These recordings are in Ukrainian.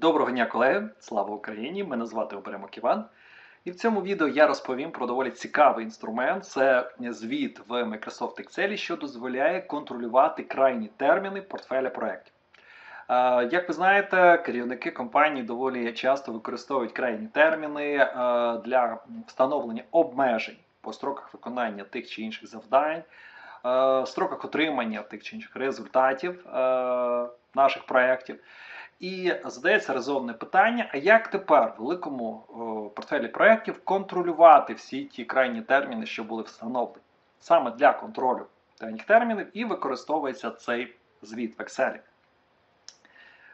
Доброго дня, колеги! Слава Україні! Мене звати Оберемок Іван. І в цьому відео я розповім про доволі цікавий інструмент. Це звіт в Microsoft Excel, що дозволяє контролювати крайні терміни портфеля проєктів. Як ви знаєте, керівники компаній доволі часто використовують крайні терміни для встановлення обмежень по строках виконання тих чи інших завдань, строках отримання тих чи інших результатів наших проєктів. І задається резонне питання: а як тепер в великому о, портфелі проєктів контролювати всі ті крайні терміни, що були встановлені? Саме для контролю крайніх термінів і використовується цей звіт в Excel.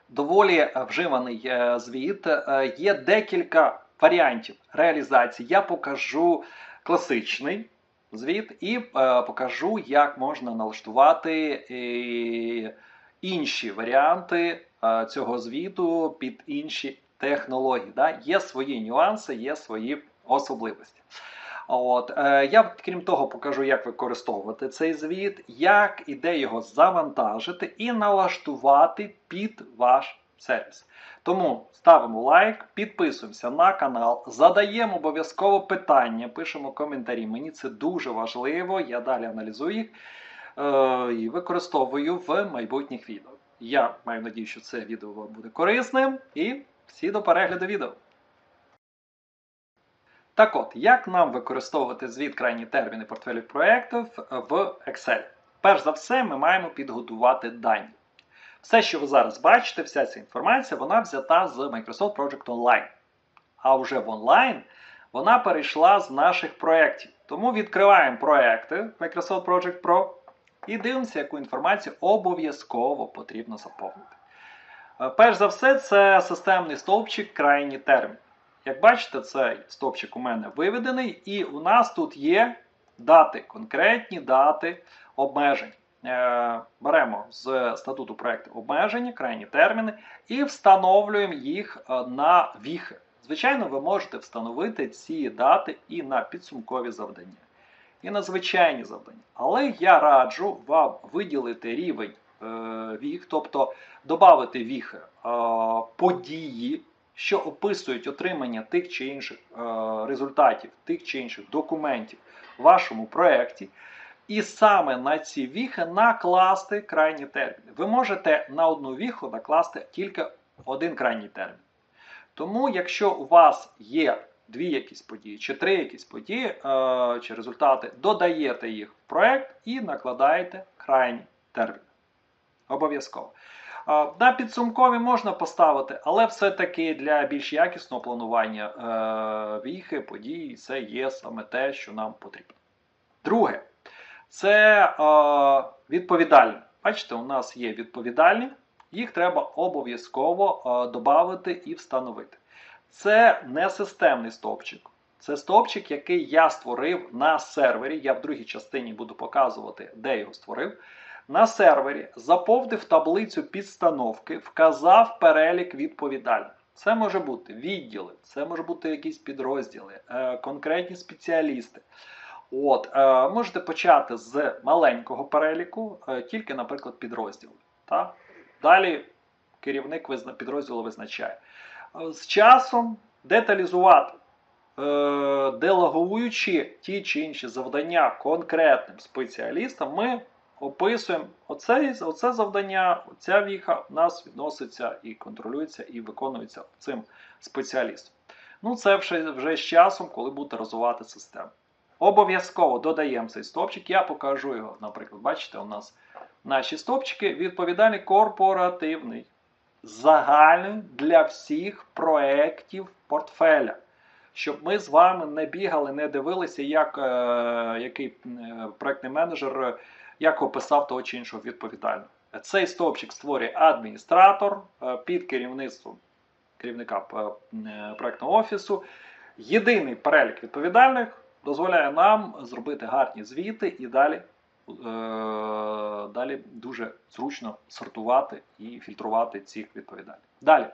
Доволі е, вживаний е, звіт. Е, Є декілька варіантів реалізації. Я покажу класичний звіт і е, покажу, як можна налаштувати е, інші варіанти цього звіту під інші технології. Да? Є свої нюанси, є свої особливості. От, е, я, крім того, покажу, як використовувати цей звіт, як і де його завантажити і налаштувати під ваш сервіс. Тому ставимо лайк, підписуємося на канал, задаємо обов'язково питання, пишемо коментарі. Мені це дуже важливо, я далі аналізую їх е, і використовую в майбутніх відео. Я маю надію, що це відео вам буде корисним. І всі до перегляду відео. Так от, як нам використовувати звіт крайні терміни портфелів проєктів в Excel? Перш за все, ми маємо підготувати дані. Все, що ви зараз бачите, вся ця інформація, вона взята з Microsoft Project Online. А вже в онлайн вона перейшла з наших проєктів. Тому відкриваємо проєкти Microsoft Project Pro і дивимося, яку інформацію обов'язково потрібно заповнити. Е, Перш за все, це системний стовпчик крайні термін. Як бачите, цей стовпчик у мене виведений, і у нас тут є дати, конкретні дати обмежень. Е, Беремо з статуту проєкту обмеження, крайні терміни, і встановлюємо їх е, на віхи. Звичайно, ви можете встановити ці дати і на підсумкові завдання, і на звичайні завдання. Але я раджу вам виділити рівень е, віх, тобто додати віхи е, події, що описують отримання тих чи інших е, результатів, тих чи інших документів в вашому проєкті. І саме на ці віхи накласти крайні терміни. Ви можете на одну віху накласти тільки один крайній термін. Тому, якщо у вас є дві якісь події, чи три якісь події, е, чи результати, додаєте їх в проєкт і накладаєте крайні терміни. Обов'язково. Е, На підсумкові можна поставити, але все-таки для більш якісного планування е, віхи, події, це є саме те, що нам потрібно. Друге, це відповідальні. Бачите, у нас є відповідальні, їх треба обов'язково додати і встановити. Це не системний стовпчик. Це стовпчик, який я створив на сервері. Я в другій частині буду показувати, де його створив. На сервері заповнив таблицю підстановки, вказав перелік відповідальних. Це може бути відділи, це може бути якісь підрозділи, е, конкретні спеціалісти. От, е, Можете почати з маленького переліку, е, тільки, наприклад, підрозділи. Та? Далі керівник підрозділу визначає. Е, З часом деталізувати, е, ті чи інші завдання конкретним спеціалістам, ми описуємо оце, оце завдання, ця віха у нас відноситься і контролюється, і виконується цим спеціалістом. Ну, це вже, вже з часом, коли будете розвивати систему. Обов'язково додаємо цей стопчик. Я покажу його, наприклад, бачите, у нас наші стопчики відповідальний корпоративний, загальний для всіх проєктів портфеля. Щоб ми з вами не бігали, не дивилися, як е, який е, проєктний менеджер е, як описав того чи іншого відповідального. Цей стовпчик створює адміністратор е, під керівництвом керівника е, е, проєктного офісу. Єдиний перелік відповідальних дозволяє нам зробити гарні звіти і далі, далі дуже зручно сортувати і фільтрувати цих відповідальних. Далі,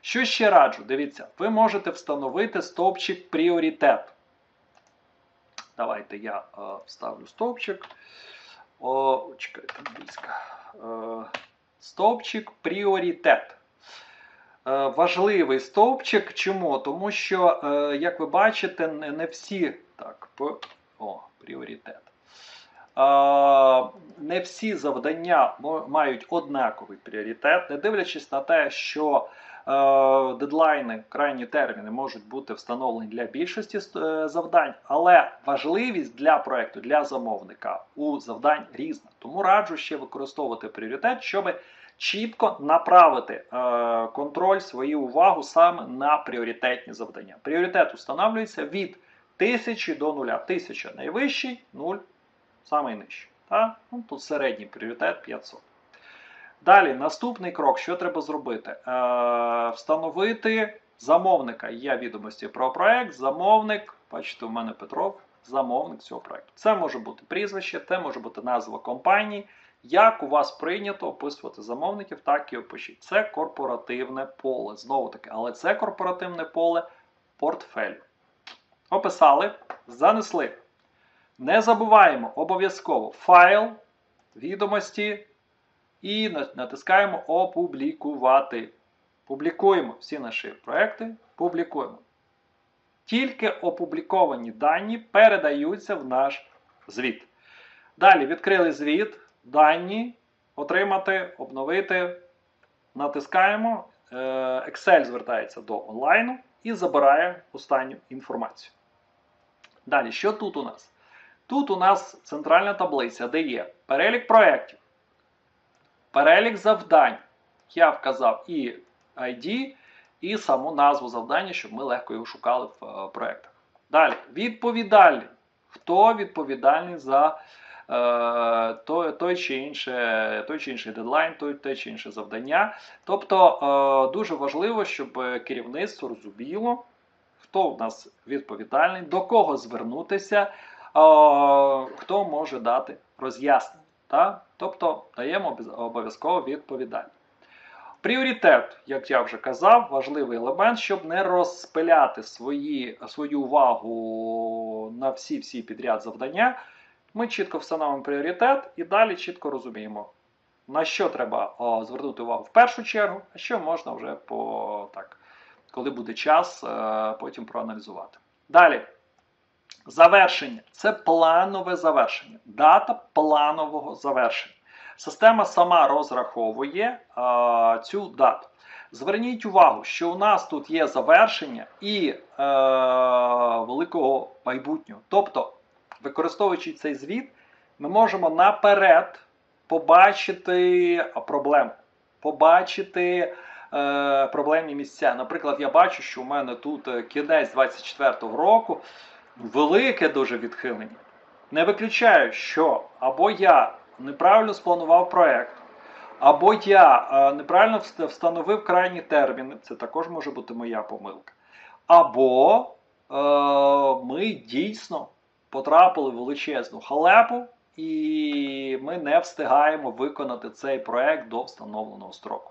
що ще раджу? Дивіться, ви можете встановити стовпчик пріоритет. Давайте я е, вставлю стовпчик. О, чекайте, англійська. Е, стовпчик пріоритет. Е, важливий стовпчик. Чому? Тому що, е, як ви бачите, не всі так, о, пріоритет. Не всі завдання мають однаковий пріоритет, не дивлячись на те, що е, дедлайни, крайні терміни можуть бути встановлені для більшості е, завдань, але важливість для проекту, для замовника у завдань різна. Тому раджу ще використовувати пріоритет, щоб чітко направити е, контроль, свою увагу саме на пріоритетні завдання. Пріоритет встановлюється від 1000 до 0. 1000 найвищий, 0 самий нижчий. Та? Ну, тут середній пріоритет 500. Далі, наступний крок, що треба зробити? Е, встановити замовника. Є відомості про проект, замовник. Бачите, у мене Петров, замовник цього проекту. Це може бути прізвище, це може бути назва компанії. Як у вас прийнято описувати замовників, так і опишіть. Це корпоративне поле. Знову таки, але це корпоративне поле портфелю. Описали, занесли. Не забуваємо обов'язково файл, відомості і натискаємо Опублікувати. Публікуємо всі наші проекти. Публікуємо. Тільки опубліковані дані передаються в наш звіт. Далі відкрили звіт, дані, отримати, обновити. Натискаємо. Е, Excel звертається до онлайну і забирає останню інформацію. Далі, що тут у нас? Тут у нас центральна таблиця, де є перелік проєктів, перелік завдань. Я вказав і ID, і саму назву завдання, щоб ми легко його шукали в е, проєктах. Далі, відповідальний. Хто відповідальний за е, той, той, чи інше, той чи інший дедлайн, той, те чи інше завдання. Тобто е, дуже важливо, щоб керівництво розуміло, хто в нас відповідальний, до кого звернутися, хто може дати роз'яснення. Та? Тобто даємо обов'язково відповідальність. Пріоритет, як я вже казав, важливий елемент, щоб не розпиляти свої, свою увагу на всі-всі підряд завдання. Ми чітко встановимо пріоритет і далі чітко розуміємо, на що треба о, звернути увагу в першу чергу, а що можна вже по так, коли буде час, е, потім проаналізувати. Далі. Завершення це планове завершення. Дата планового завершення. Система сама розраховує а, цю дату. Зверніть увагу, що у нас тут є завершення і е, великого майбутнього. Тобто, використовуючи цей звіт, ми можемо наперед побачити проблему, побачити е, проблемні місця. Наприклад, я бачу, що у мене тут е, кінець 24-го року велике дуже відхилення. Не виключаю, що або я неправильно спланував проект, або я е, неправильно встановив крайні терміни, це також може бути моя помилка. Або е, ми дійсно потрапили в величезну халепу, і ми не встигаємо виконати цей проект до встановленого строку.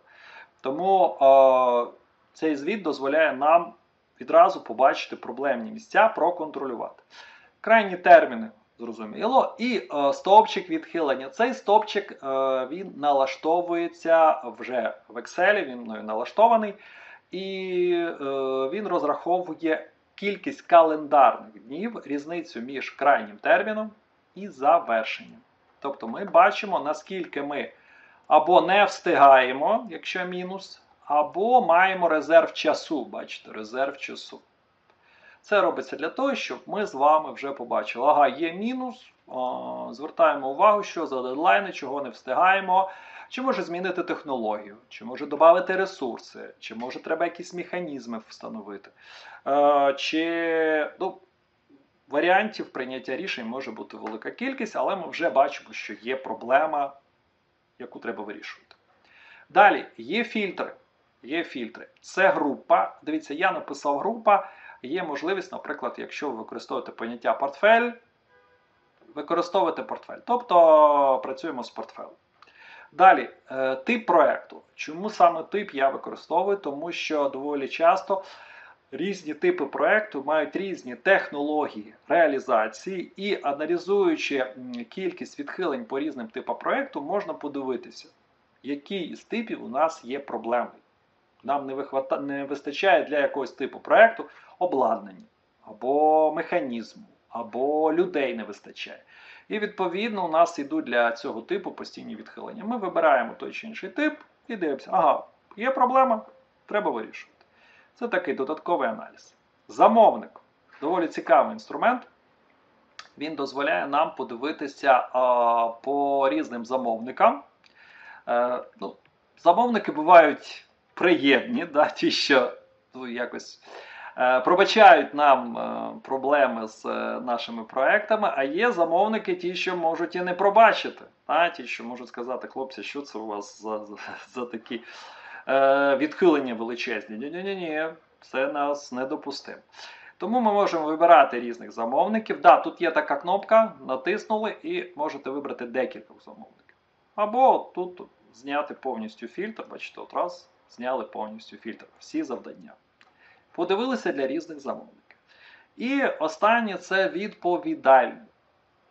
Тому е, цей звіт дозволяє нам відразу побачити проблемні місця, проконтролювати. Крайні терміни, зрозуміло, і е, стовпчик відхилення. Цей стовпчик е, він налаштовується вже в Excel, він мною налаштований, і е, він розраховує кількість календарних днів, різницю між крайнім терміном і завершенням. Тобто ми бачимо, наскільки ми або не встигаємо, якщо мінус, або маємо резерв часу. Бачите, резерв часу. Це робиться для того, щоб ми з вами вже побачили. Ага, є мінус. Звертаємо увагу, що за дедлайни, чого не встигаємо. Чи може змінити технологію, чи може додати ресурси, чи може треба якісь механізми встановити. Е, чи ну, варіантів прийняття рішень може бути велика кількість, але ми вже бачимо, що є проблема, яку треба вирішувати. Далі є фільтри. Є фільтри. Це група. Дивіться, я написав група. Є можливість, наприклад, якщо ви використовуєте поняття портфель, використовувати портфель. Тобто працюємо з портфелем. Далі, е, тип проекту. Чому саме тип я використовую? Тому що доволі часто різні типи проекту мають різні технології реалізації, і аналізуючи кількість відхилень по різним типам проекту, можна подивитися, який із типів у нас є проблемний. Нам не, вихвата... не вистачає для якогось типу проекту обладнання, або механізму, або людей не вистачає. І відповідно у нас йдуть для цього типу постійні відхилення. Ми вибираємо той чи інший тип і дивимося, ага, є проблема, треба вирішувати. Це такий додатковий аналіз. Замовник доволі цікавий інструмент. Він дозволяє нам подивитися а, по різним замовникам. Е, ну, Замовники бувають приємні, да, ті, що ну, якось е, пробачають нам е, проблеми з е, нашими проектами, а є замовники, ті, що можуть і не пробачити. Да, ті, що можуть сказати, хлопці, що це у вас за, за, за такі е, відхилення величезні. Ні-ні-ні, це нас недопустимо. Тому ми можемо вибирати різних замовників. Да, тут є така кнопка, натиснули і можете вибрати декілька замовників. Або тут зняти повністю фільтр. Бачите, от раз, зняли повністю фільтр. Всі завдання. Подивилися для різних замовників. І останнє це відповідальний.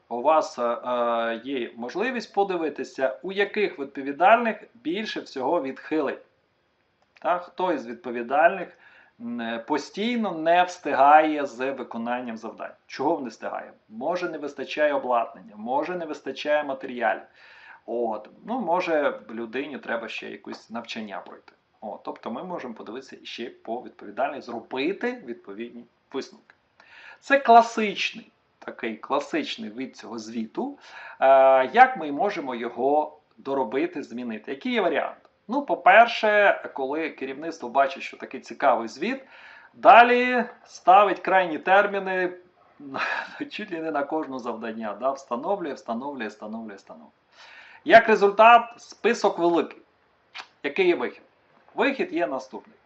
У вас е, е, є можливість подивитися, у яких відповідальних більше всього відхилень. Хто із відповідальних постійно не встигає з виконанням завдань. Чого не встигає? Може не вистачає обладнання, може не вистачає матеріалів. От, ну, може людині треба ще якесь навчання пройти. От, тобто ми можемо подивитися ще по відповідальність, зробити відповідні висновки. Це класичний такий класичний вид цього звіту. Е, як ми можемо його доробити, змінити? Які є варіанти? Ну, по-перше, коли керівництво бачить, що такий цікавий звіт, далі ставить крайні терміни чуть ли не на кожне завдання. Да? Встановлює, встановлює, встановлює, встановлює. Як результат, список великий. Який є вихід? Вихід є наступний.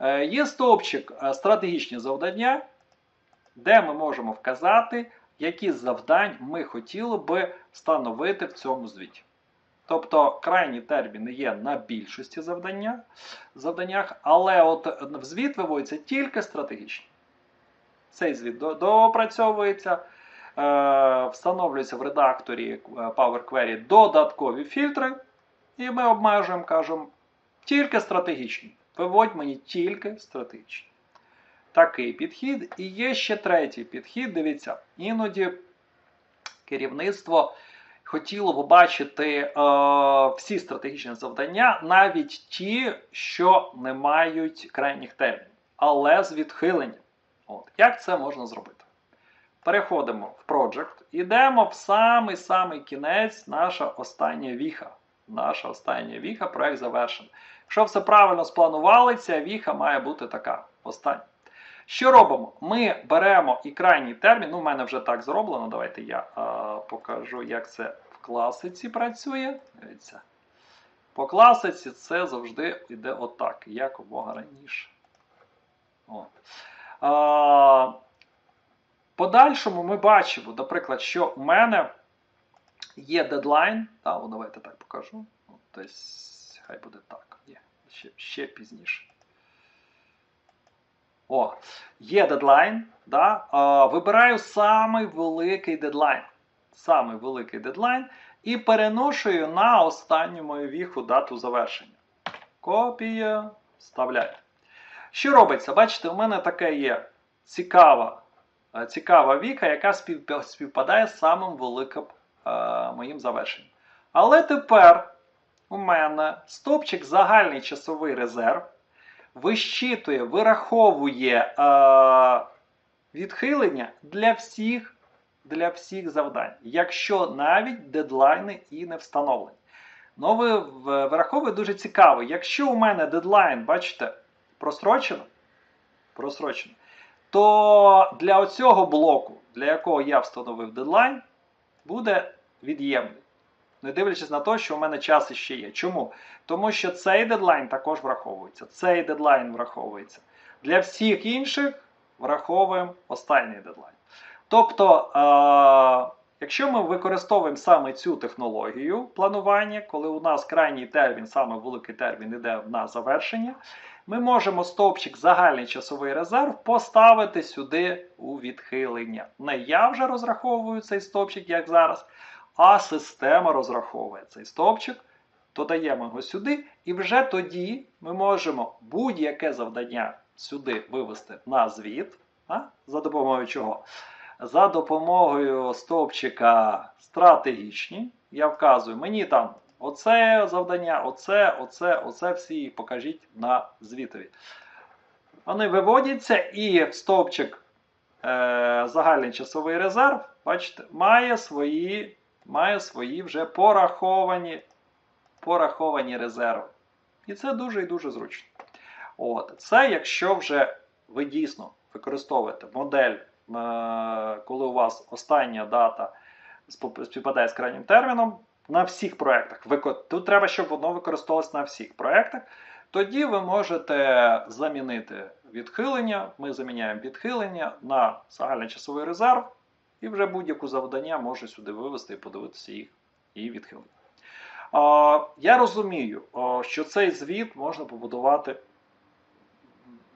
Е, Є стовпчик е, стратегічні завдання, де ми можемо вказати, які завдань ми хотіли би встановити в цьому звіті. Тобто крайні терміни є на більшості завдання, завданнях, але от в звіт виводяться тільки стратегічні. Цей звіт до- доопрацьовується, е, встановлюється в редакторі Power Query додаткові фільтри, і ми обмежуємо, кажемо, тільки стратегічні. Виводь мені тільки стратегічні. Такий підхід. І є ще третій підхід. Дивіться, іноді керівництво хотіло б бачити е, всі стратегічні завдання, навіть ті, що не мають крайніх термінів, але з відхиленням. От. Як це можна зробити? Переходимо в Project, ідемо в самий-самий кінець, наша остання віха. Наша остання віха, проект завершений. Якщо все правильно спланували, ця віха має бути така остання. Що робимо? Ми беремо і крайній термін. Ну, в мене вже так зроблено. Давайте я е, покажу, як це в класиці працює. Дивіться. По класиці це завжди йде отак, якомога раніше. От. А, подальшому ми бачимо, наприклад, що у мене є дедлайн. Та, давайте так покажу. Десь, хай буде так. Ще, ще пізніше. О, є дедлайн. Да? А, вибираю самий великий дедлайн. Самий великий дедлайн і переношую на останню мою віху дату завершення. Копія. Вставляю. Що робиться? Bачите, у мене така є цікава, е, цікава віка, яка співпадає з самим великим е, моїм завершенням. Але тепер у мене стопчик загальний часовий резерв вищитує, вираховує е, відхилення для всіх, для всіх завдань, якщо навіть дедлайни і не встановлені. Ну, ви вираховує дуже цікаво. Якщо у мене дедлайн, бачите, просрочено, просрочено, то для оцього блоку, для якого я встановив дедлайн, буде від'ємний. Не дивлячись на те, що у мене час іще є. Чому? Тому що цей дедлайн також враховується. Цей дедлайн враховується. Для всіх інших враховуємо останній дедлайн. Тобто, е- якщо ми використовуємо саме цю технологію планування, коли у нас крайній термін, саме великий термін, йде на завершення, ми можемо стовпчик загальний часовий резерв поставити сюди у відхилення. Не я вже розраховую цей стовпчик, як зараз, а система розраховує цей стовпчик додаємо його сюди, і вже тоді ми можемо будь-яке завдання сюди вивести на звіт. А? За допомогою чого? За допомогою стовпчика стратегічні. Я вказую, мені там оце завдання, оце, оце, оце всі покажіть на звітові. Вони виводяться і стовпчик е, загальний часовий резерв, бачите, має свої, має свої вже пораховані, пораховані резерви. І це дуже і дуже зручно. От. Це якщо вже ви дійсно використовуєте модель, е, коли у вас остання дата співпадає з крайнім терміном на всіх проєктах. Тут треба, щоб воно використовувалось на всіх проєктах. Тоді ви можете замінити відхилення. Ми заміняємо відхилення на загальний часовий резерв, і вже будь-яку завдання може сюди вивести і подивитися їх і відхилення. Я розумію, що цей звіт можна побудувати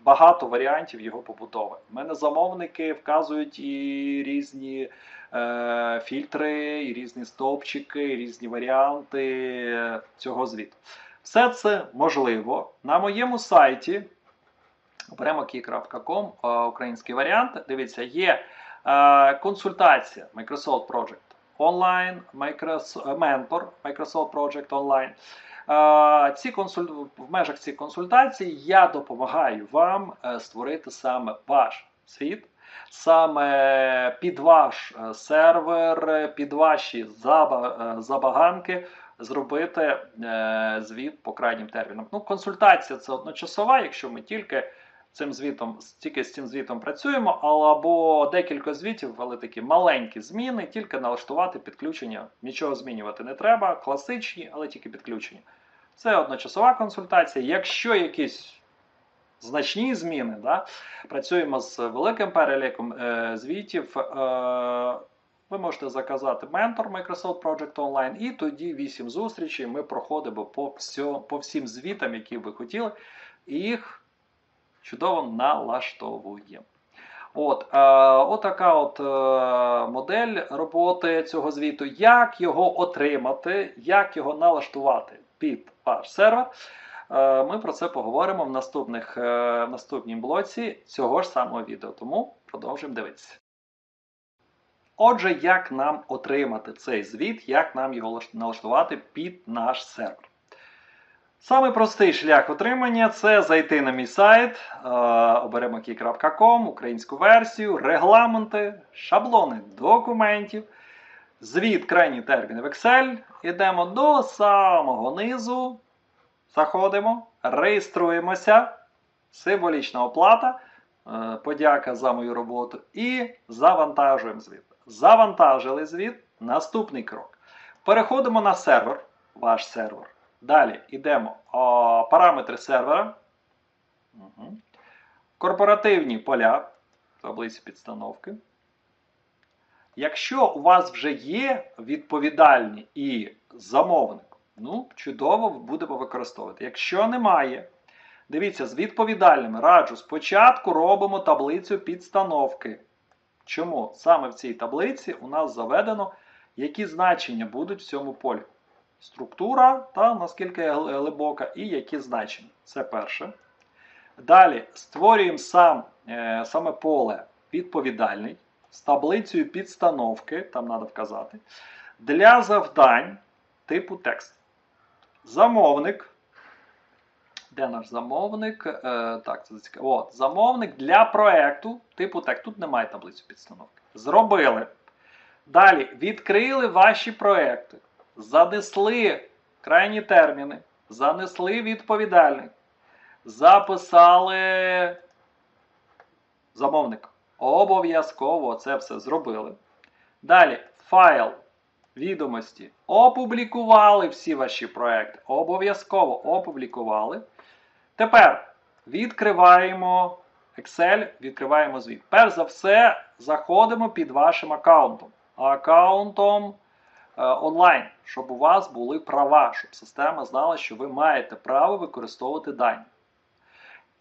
багато варіантів його побудови. У мене замовники вказують і різні е, фільтри, і різні стовпчики, і різні варіанти цього звіту. Все це можливо на моєму сайті беремо е, український варіант. Дивіться, є консультація Microsoft Project Online, Microsoft, Mentor Microsoft Project Online. Е, Ці консуль... В межах цих консультацій я допомагаю вам е, створити саме ваш світ, саме під ваш е, сервер, е, під ваші е, забаганки зробити е, звіт по крайнім термінам. Ну, консультація це одночасова, якщо ми тільки цим звітом, тільки з цим звітом працюємо, або декілька звітів, але такі маленькі зміни, тільки налаштувати підключення. Нічого змінювати не треба, класичні, але тільки підключення. Це одночасова консультація. Якщо якісь значні зміни, да, працюємо з великим переліком е, звітів. Е, ви можете заказати ментор Microsoft Project Online, і тоді 8 зустрічей ми проходимо по, всьо, по всім звітам, які ви хотіли, і їх чудово налаштовуємо. От, е, отака от е, модель роботи цього звіту. Як його отримати, як його налаштувати під ваш сервер. Е, ми про це поговоримо в, наступних, е, в наступнім блоці цього ж самого відео. Тому продовжуємо дивитися. Отже, як нам отримати цей звіт, як нам його налаштувати під наш сервер? Самий простий шлях отримання це зайти на мій сайт, е, key.com, українську версію, регламенти, шаблони документів, звіт крайні терміни в Excel. Йдемо до самого низу, заходимо, реєструємося, символічна оплата, е, подяка за мою роботу і завантажуємо звіт. Завантажили звіт. Наступний крок. Переходимо на сервер, ваш сервер. Далі йдемо о, параметри сервера. Угу. Корпоративні поля, таблиці підстановки. Якщо у вас вже є відповідальні і замовник, ну, чудово будемо використовувати. Якщо немає, дивіться, з відповідальними раджу спочатку робимо таблицю підстановки. Чому? Саме в цій таблиці у нас заведено, які значення будуть в цьому полі. Структура та наскільки глибока, і які значення. Це перше. Далі створюємо сам, е, саме поле відповідальний з таблицею підстановки, там треба вказати, для завдань типу текст. Замовник. Де наш замовник? Е, так, це цікаво. От, замовник для проекту типу текст. Тут немає таблиці підстановки. Зробили. Далі відкрили ваші проекти, занесли крайні терміни, занесли відповідальник, записали замовник. Обов'язково це все зробили. Далі файл відомості. Опублікували всі ваші проекти. Обов'язково опублікували. Тепер відкриваємо Excel, відкриваємо звіт. Перш за все, заходимо під вашим аккаунтом. Аккаунтом онлайн, щоб у вас були права, щоб система знала, що ви маєте право використовувати дані.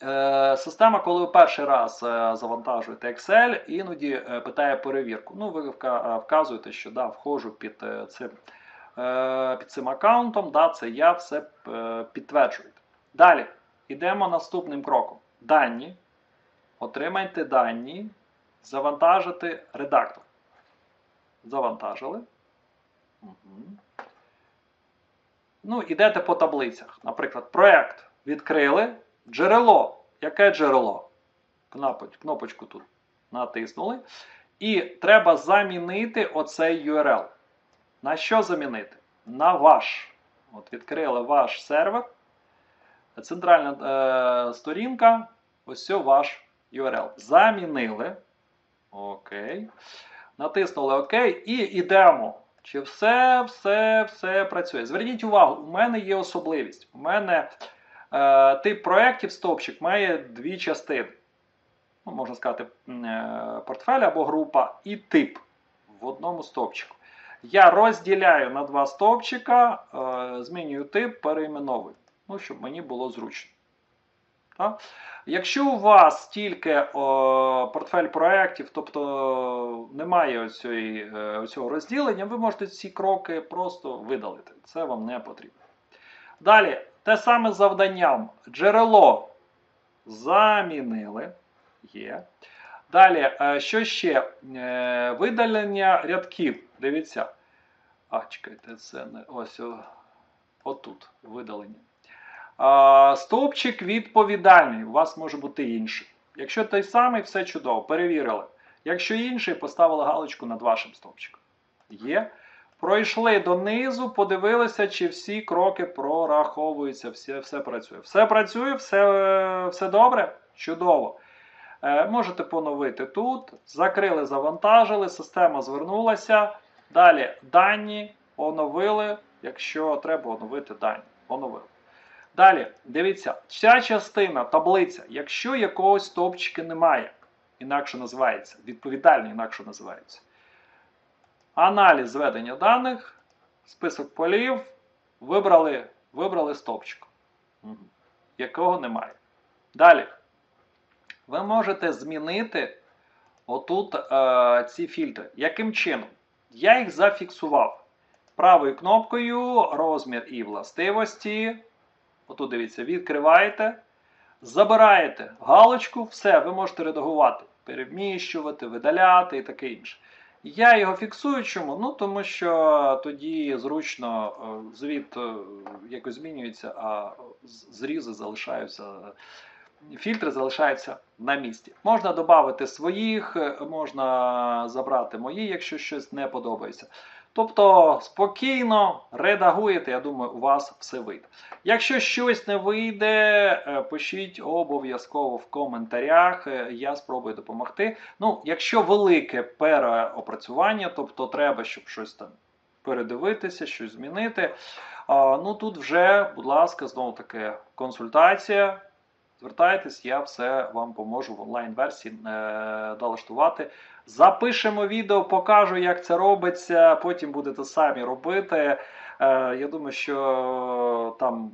Е, Система, коли ви перший раз е, завантажуєте Excel, іноді е, питає перевірку. Ну, ви е, вказуєте, що да, входжу під е, цим е, під цим аккаунтом, да, це я все е, підтверджую. Далі, йдемо наступним кроком. Дані. Отримайте дані, завантажити редактор. Завантажили. Ну, ідете по таблицях. Наприклад, проект відкрили. Джерело. Яке джерело? Кнопочку тут натиснули. І треба замінити оцей URL. На що замінити? На ваш. От відкрили ваш сервер. Центральна е, сторінка. Ось ваш URL. Замінили. Окей. Натиснули ОК і йдемо. Чи все, все, все працює. Зверніть увагу, у мене є особливість. У мене е, тип проєктів стопчик має дві частини. Ну, можна сказати, е, портфель або група і тип в одному стовпчику. Я розділяю на два стовпчика, е, змінюю тип, перейменовую. Ну, щоб мені було зручно. Якщо у вас тільки портфель проєктів, тобто немає оцієї, е, оцього розділення, ви можете ці кроки просто видалити. Це вам не потрібно. Далі, те саме завданням. Джерело замінили. Є. Далі, е, що ще? Е, Видалення рядків. Дивіться. А, чекайте, це не ось отут видалення. Стовпчик відповідальний. У вас може бути інший. Якщо той самий, все чудово, перевірили. Якщо інший, поставили галочку над вашим стовпчиком. Є. Пройшли донизу, подивилися, чи всі кроки прораховуються, все, все працює. Все працює, все, все добре? Чудово. Е, можете поновити тут. Закрили, завантажили, система звернулася. Далі дані оновили. Якщо треба оновити дані. Оновили. Далі, дивіться, ця частина, таблиця, якщо якогось стовпчика немає, інакше називається, відповідальний інакше називається. Аналіз зведення даних, список полів, вибрали, вибрали стовпчик, якого немає. Далі. Ви можете змінити отут е, ці фільтри. Яким чином? Я їх зафіксував правою кнопкою розмір і властивості. Отут дивіться, відкриваєте, забираєте галочку, все, ви можете редагувати, переміщувати, видаляти і таке інше. Я його фіксую чому? Ну, тому що тоді зручно е, звіт е, якось змінюється, а зрізи залишаються, фільтри залишаються на місці. Можна додати своїх, е, можна забрати мої, якщо щось не подобається. Тобто спокійно редагуєте, я думаю, у вас все вийде. Якщо щось не вийде, е, пишіть обов'язково в коментарях, е, я спробую допомогти. Ну, якщо велике переопрацювання, тобто треба, щоб щось там передивитися, щось змінити. Ну тут вже, будь ласка, знову таки консультація. Звертайтесь, я все вам поможу в онлайн-версії е, налаштувати. Запишемо відео, покажу, як це робиться. Потім будете самі робити. Е, я думаю, що там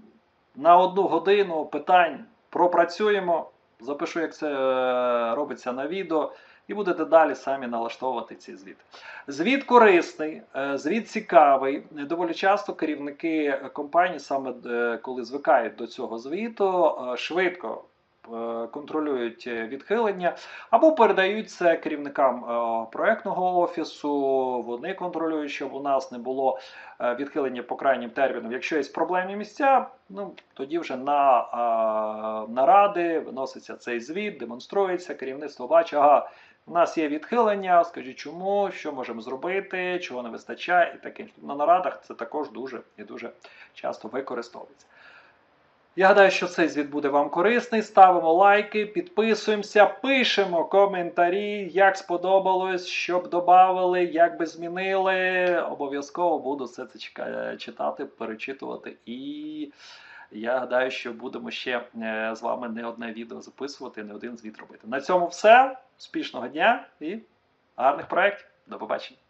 на одну годину питань пропрацюємо. Запишу, як це е, робиться на відео, і будете далі самі налаштовувати ці звіти. Звіт корисний, е, звіт цікавий. Доволі часто керівники компаній, саме коли звикають до цього звіту, швидко контролюють е, відхилення або передають це керівникам е, проектного офісу. Вони контролюють, щоб у нас не було е, відхилення по крайнім термінам. Якщо є проблемні місця, ну тоді вже на е, наради виноситься цей звіт, демонструється, керівництво бачить, ага. У нас є відхилення, скажіть чому, що можемо зробити, чого не вистачає і таке. На нарадах це також дуже і дуже часто використовується. Я гадаю, що цей звіт буде вам корисний. Ставимо лайки, підписуємося, пишемо коментарі, як сподобалось, що б додали, як би змінили. Обов'язково буду все це читати, перечитувати. І я гадаю, що будемо ще е, з вами не одне відео записувати, не один звіт робити. На цьому все. Успішного дня і гарних проєктів. До побачення.